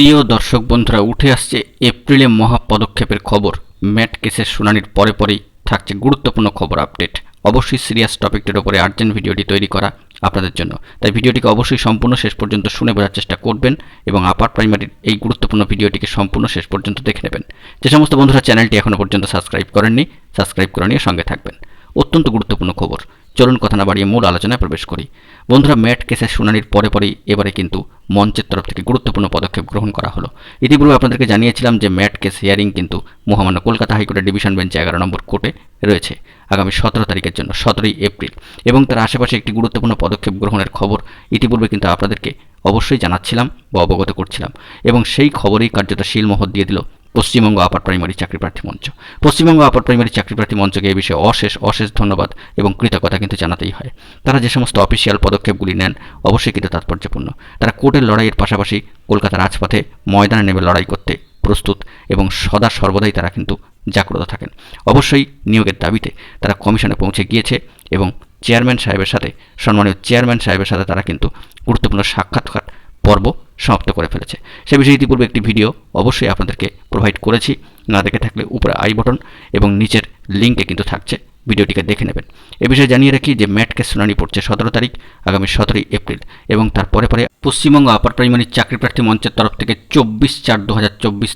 প্রিয় দর্শক বন্ধুরা, উঠে আসছে এপ্রিলে মহা পদক্ষেপের খবর। ম্যাট কেসের শুনানির পরে পরেই থাকছে গুরুত্বপূর্ণ খবর আপডেট। অবশ্যই সিরিয়াস টপিকটির উপরে আর্জেন্ট ভিডিওটি তৈরি করা আপনাদের জন্য। তাই ভিডিওটিকে অবশ্যই সম্পূর্ণ শেষ পর্যন্ত শুনে বোঝার চেষ্টা করবেন এবং আপার প্রাইমারির এই গুরুত্বপূর্ণ ভিডিওটিকে সম্পূর্ণ শেষ পর্যন্ত দেখে নেবেন। যে সমস্ত বন্ধুরা চ্যানেলটি এখনও পর্যন্ত সাবস্ক্রাইব করেননি সাবস্ক্রাইব করে নিয়ে সঙ্গে থাকবেন। অত্যন্ত গুরুত্বপূর্ণ খবর। চলুন কথা না বাড়িয়ে মূল আলোচনায় প্রবেশ করি। বন্ধুরা, ম্যাট কেসের শুনানির পরে পরেই এবারে কিন্তু মঞ্চের তরফ থেকে গুরুত্বপূর্ণ পদক্ষেপ গ্রহণ করা হলো। ইতিপূর্বে আপনাদেরকে জানিয়েছিলাম যে ম্যাট কেস হিয়ারিং কিন্তু মহামান্য কলকাতা হাইকোর্টের ডিভিশন বেঞ্চে এগারো নম্বর কোর্টে রয়েছে আগামী সতেরো তারিখের জন্য, সতেরোই এপ্রিল। এবং তার আশেপাশে একটি গুরুত্বপূর্ণ পদক্ষেপ গ্রহণের খবর ইতিপূর্বে কিন্তু আপনাদেরকে অবশ্যই জানাচ্ছিলাম বা অবগত করছিলাম। এবং সেই খবরেই কার্যত শিলমোহর দিয়ে দিল পশ্চিমবঙ্গ আপার প্রাইমারি চাকরি প্রার্থী মঞ্চ। পশ্চিমবঙ্গ আপার প্রাইমারি চাকরি প্রার্থী মঞ্চকে এই বিষয়ে অশেষ অশেষ ধন্যবাদ এবং কৃতজ্ঞতা কিন্তু জানাতেই হয়। তারা যে সমস্ত অফিসিয়াল পদক্ষেপগুলি নেন, অবশ্যই কিন্তু তাৎপর্যপূর্ণ। তারা কোর্টের লড়াইয়ের পাশাপাশি কলকাতার রাজপথে ময়দানে নেমে লড়াই করতে প্রস্তুত এবং সদা সর্বদাই তারা কিন্তু জাগ্রত থাকেন। অবশ্যই নিয়োগের দাবিতে তারা কমিশনে পৌঁছে গিয়েছে এবং চেয়ারম্যান সাহেবের সাথে, সম্মানীয় চেয়ারম্যান সাহেবের সাথে তারা কিন্তু গুরুত্বপূর্ণ সাক্ষাৎকার পর্ব সমাপ্ত করে ফেলেছে। সে বিষয়ে ইতিপূর্বে একটি ভিডিও অবশ্যই আপনাদেরকে প্রোভাইড করেছি। না দেখে থাকলে উপরে আই বটন এবং নিচের লিঙ্কে কিন্তু থাকছে। ভিডিওটিকে দেখে নেবেন। এ বিষয়ে জানিয়ে রাখি যে ম্যাটকে শুনানি পড়ছে সতেরো তারিখ, আগামী সতেরোই এপ্রিল এবং তার পরে পরে পশ্চিমবঙ্গ আপার প্রাইমারি চাকরি প্রার্থী মঞ্চের তরফ থেকে চব্বিশ চার দু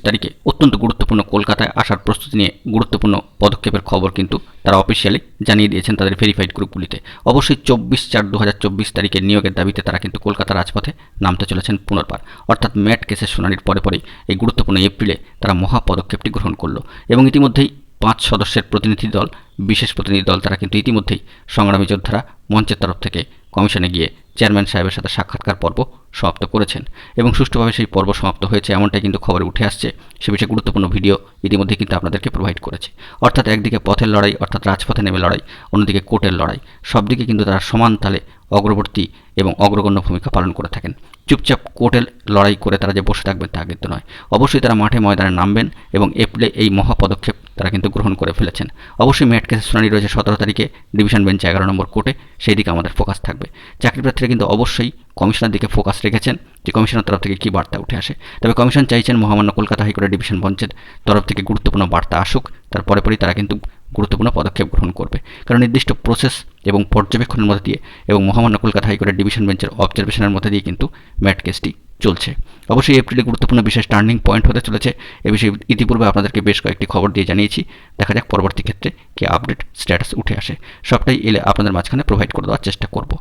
তারিখে অত্যন্ত গুরুত্বপূর্ণ কলকাতায় আসার প্রস্তুতি নিয়ে গুরুত্বপূর্ণ পদক্ষেপের খবর কিন্তু তারা অফিসিয়ালি জানিয়ে দিয়েছেন তাদের ভেরিফাইড গ্রুপগুলিতে অবশ্যই চব্বিশ চার দু তারিখে নিয়োগের দাবিতে তারা কিন্তু কলকাতা রাজপথে নামতে চলেছেন পুনর্বার। অর্থাৎ ম্যাট কেসের শুনানির পরে পরেই এই গুরুত্বপূর্ণ এপ্রিলে তারা মহা পদক্ষেপটি গ্রহণ করল এবং ইতিমধ্যেই পাঁচ সদস্যের প্রতিনিধি দল, বিশেষ প্রতিনিধি দল তারা কিন্তু ইতিমধ্যেই সংগ্রামী যোদ্ধারা মঞ্চের তরফ থেকে কমিশনে গিয়ে চেয়ারম্যান সাহেবের সাথে সাক্ষাৎকার পর্ব সমাপ্ত করেছেন। এবং সুষ্ঠুভাবে সেই পর্ব সমাপ্ত হয়েছে এমনটাই কিন্তু খবরে উঠে আসছে। সে বিষয়ে গুরুত্বপূর্ণ ভিডিও ইতিমধ্যে কিন্তু আপনাদেরকে প্রোভাইড করেছে। অর্থাৎ একদিকে পথের লড়াই, অর্থাৎ রাজপথে নেমে লড়াই, অন্যদিকে কোর্টের লড়াই। সব দিকে কিন্তু তারা সমান তালে অগ্রবর্তী এবং অগ্রগণ্য ভূমিকা পালন করে থাকেন। চুপচাপ কোর্টের লড়াই করে তারা যে বসে থাকবেন তা কিন্তু নয়। অবশ্যই তারা মাঠে ময়দানে নামবেন এবং এপ্রিলে এই মহা পদক্ষেপ তারা কিন্তু গ্রহণ করে ফেলেছেন। অবশ্যই মেট কেসের শুনানি রয়েছে সতেরো তারিখে, ডিভিশন বেঞ্চে এগারো নম্বর কোর্টে, সেই দিকে আমাদের ফোকাস থাকবে। চাকরি প্রার্থীরা কিন্তু অবশ্যই কমিশনের দিকে ফোকাস রেখেছেন যে কমিশনের তরফ থেকে কী বার্তা উঠে আসে। তবে কমিশন চাইছেন মহামান্য কলকাতা হাইকোর্টের ডিভিশন বেঞ্চের তরফ থেকে গুরুত্বপূর্ণ বার্তা আসুক তার পরে পরেই তারা কিন্তু গুরুত্বপূর্ণ পদক্ষেপ গ্রহণ করবে। কারণ নির্দিষ্ট প্রসেস এবং পর্যবেক্ষণের মধ্যে দিয়ে এবং মহামান্য কলকাতা হাইকোর্টের ডিভিশন বেঞ্চের অবজারভেশনের মধ্যে দিয়ে কিন্তু ম্যাট কেসটি চলছে। অবশ্যই এপ্রিলে গুরুত্বপূর্ণ বিশেষ টার্নিং পয়েন্ট হতে চলেছে। এ বিষয়ে ইতিপূর্বে আপনাদেরকে বেশ কয়েকটি খবর দিয়ে জানিয়েছি। দেখা যাক পরবর্তী ক্ষেত্রে কি আপডেট স্ট্যাটাস উঠে আসে। সবটাই এলে আপনাদের মাঝখানে প্রোভাইড করে দেওয়ার চেষ্টা করব।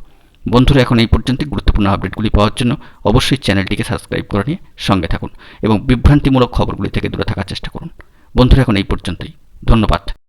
বন্ধুরা, এখন এই পর্যন্ত গুরুত্বপূর্ণ আপডেটগুলি পাওয়ার জন্য অবশ্যই চ্যানেলটিকে সাবস্ক্রাইব করে নিয়ে সঙ্গে থাকুন এবং বিভ্রান্তিমূলক খবরগুলি থেকে দূরে থাকার চেষ্টা করুন। বন্ধুরা, এখন এই পর্যন্তই। ধন্যবাদ।